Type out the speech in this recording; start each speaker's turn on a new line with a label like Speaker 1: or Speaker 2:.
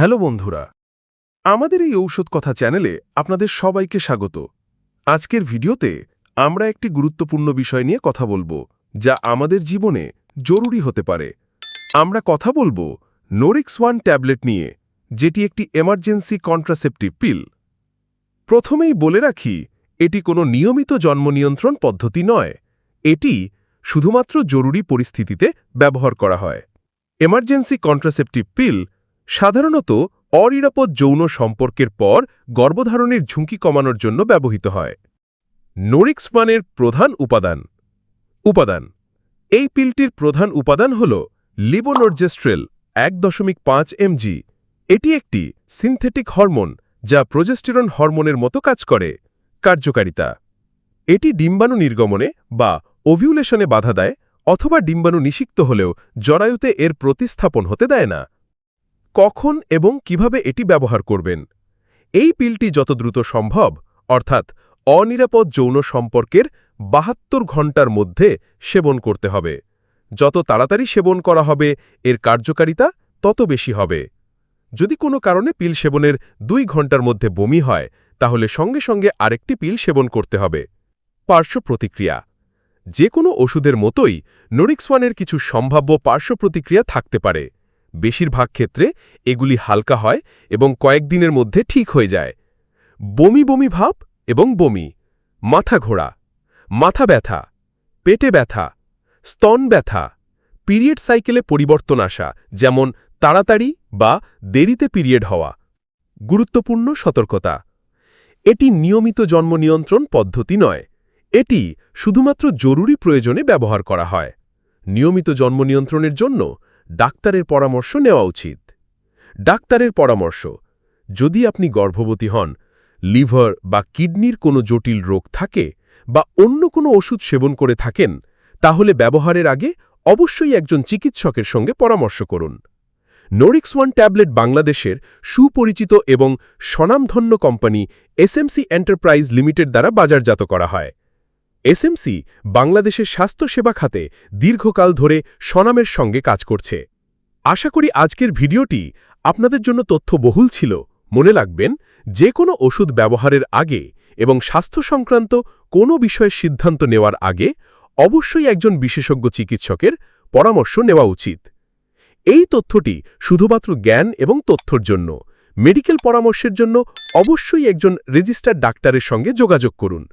Speaker 1: Hello বন্ধুরা, আমাদের এই ঔষধ কথা চ্যানেলে আপনাদের সবাইকে স্বাগত। আজকের ভিডিওতে আমরা একটি গুরুত্বপূর্ণ বিষয় নিয়ে কথা বলব, যা আমাদের জীবনে জরুরি হতে পারে। আমরা কথা বলব নোরিক্স ওয়ান ট্যাবলেট নিয়ে, যেটি একটি এমার্জেন্সি কন্ট্রাসেপটিভ পিল। প্রথমেই বলে রাখি, এটি কোনো নিয়মিত জন্ম নিয়ন্ত্রণ পদ্ধতি নয়। এটি শুধুমাত্র জরুরি পরিস্থিতিতে ব্যবহার করা হয়। এমার্জেন্সি কন্ট্রাসেপটিভ পিল সাধারণত অনিরাপদ যৌন সম্পর্কের পর গর্ভধারণের ঝুঁকি কমানোর জন্য ব্যবহৃত হয়। নোরিক্সমানের প্রধান উপাদান। উপাদান। এই পিলটির প্রধান উপাদান হল লিবোনোরজেস্ট্রেল এক দশমিক পাঁচ এমজি। এটি একটি সিনথেটিক হরমোন যা প্রজেস্টেরন হরমোনের মতো কাজ করে। কার্যকারিতা। এটি ডিম্বাণু নির্গমনে বা ওভিউলেশনে বাধা দেয় অথবা ডিম্বাণু নিষিক্ত হলেও জরায়ুতে এর প্রতিস্থাপন হতে দেয় না। কখন এবং কীভাবে এটি ব্যবহার করবেন। এই পিলটি যত দ্রুত সম্ভব, অর্থাৎ অনিরাপদ যৌন সম্পর্কের বাহাত্তর ঘণ্টার মধ্যে সেবন করতে হবে। যত তাড়াতাড়ি সেবন করা হবে, এর কার্যকারিতা তত বেশি হবে। যদি কোনো কারণে পিল সেবনের দুই ঘণ্টার মধ্যে বমি হয়, তাহলে সঙ্গে সঙ্গে আরেকটি পিল সেবন করতে হবে। পার্শ্ব প্রতিক্রিয়া। যে কোনো ওষুধের মতোই নোরিক্সওয়ানের কিছু সম্ভাব্য পার্শ্ব প্রতিক্রিয়া থাকতে পারে। বেশিরভাগ ক্ষেত্রে এগুলি হালকা হয় এবং কয়েকদিনের মধ্যে ঠিক হয়ে যায়। বমি বমি ভাব এবং বমি, মাথা ঘোরা, মাথা ব্যথা, পেটে ব্যথা, স্তন ব্যথা, পিরিয়ড সাইকেলে পরিবর্তন আসা, যেমন তাড়াতাড়ি বা দেরিতে পিরিয়ড হওয়া। গুরুত্বপূর্ণ সতর্কতা। এটি নিয়মিত জন্ম নিয়ন্ত্রণ পদ্ধতি নয়। এটি শুধুমাত্র জরুরি প্রয়োজনে ব্যবহার করা হয়। নিয়মিত জন্ম নিয়ন্ত্রণের জন্য ডাক্তারের পরামর্শ নেওয়া উচিত। ডাক্তারের পরামর্শ, যদি আপনি গর্ভবতী হন, লিভার বা কিডনির কোনো জটিল রোগ থাকে বা অন্য কোনো ওষুধ সেবন করে থাকেন, তাহলে ব্যবহারের আগে অবশ্যই একজন চিকিৎসকের সঙ্গে পরামর্শ করুন। নোরিক্স ওয়ান ট্যাবলেট বাংলাদেশের সুপরিচিত এবং স্বনামধন্য কোম্পানি এসএমসি এন্টারপ্রাইজ লিমিটেড দ্বারা বাজারজাত করা হয়। এসএমসি বাংলাদেশের স্বাস্থ্যসেবা খাতে দীর্ঘকাল ধরে স্বনামের সঙ্গে কাজ করছে। আশা করি আজকের ভিডিওটি আপনাদের জন্য তথ্যবহুল ছিল। মনে রাখবেন যে কোনো ওষুধ ব্যবহারের আগে এবং স্বাস্থ্য সংক্রান্ত কোনো বিষয়ে সিদ্ধান্ত নেওয়ার আগে অবশ্যই একজন বিশেষজ্ঞ চিকিৎসকের পরামর্শ নেওয়া উচিত। এই তথ্যটি শুধুমাত্র জ্ঞান এবং তথ্যর জন্য। মেডিকেল পরামর্শের জন্য অবশ্যই একজন রেজিস্টার ডাক্তারের সঙ্গে যোগাযোগ করুন।